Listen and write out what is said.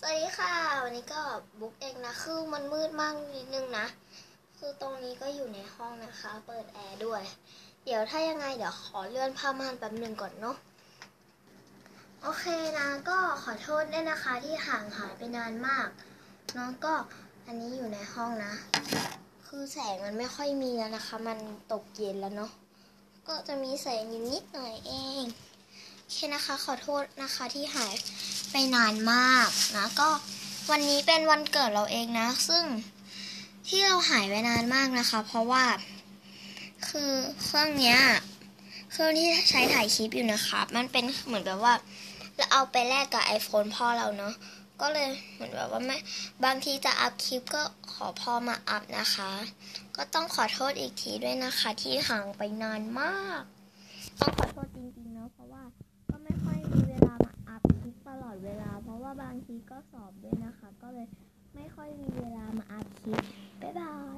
สวัสดีค่ะ วันนี้ก็บุ๊กเองนะ คือมันมืดมากนิดนึงนะ คือตรงนี้ก็อยู่ในห้องนะคะ เปิดแอร์ด้วย เดี๋ยวถ้ายังไงเดี๋ยวขอเลื่อนผ้าม่านแป๊บหนึ่งก่อนเนาะโอเคนะ ก็ขอโทษด้วยนะคะที่ห่างหายไปนานมากเนาะก็อันนี้อยู่ในห้องนะ คือแสงมันไม่ค่อยมีแล้วนะคะ มันตกเย็นแล้วเนาะก็จะมีแสงอยู่นิดหน่อยเอง เคนะคะ ขอโทษนะคะที่หายไปนานมากนะ ก็วันนี้เป็นวันเกิดเราเองนะ ซึ่งที่เราหายไปนานมากนะคะ เพราะว่าคือเครื่องเนี้ยเครื่องที่ใช้ถ่ายคลิปอยู่นะคะ มันเป็นเหมือนแบบว่าเราเอาไปแลกกับ iPhone พ่อเราเนาะก็เลยเหมือนแบบว่าไม่บางทีจะอัพคลิปก็ขอพ่อมาอัพนะคะ ก็ต้องขอโทษอีกทีด้วยนะคะ ที่ห่างไปนานมาก ต้องขอโทษจริงๆเนาะเพราะว่า ว่าบางทีก็สอบด้วยนะคะ ก็เลยไม่ค่อยมีเวลามาอัพคลิปบ๊ายบาย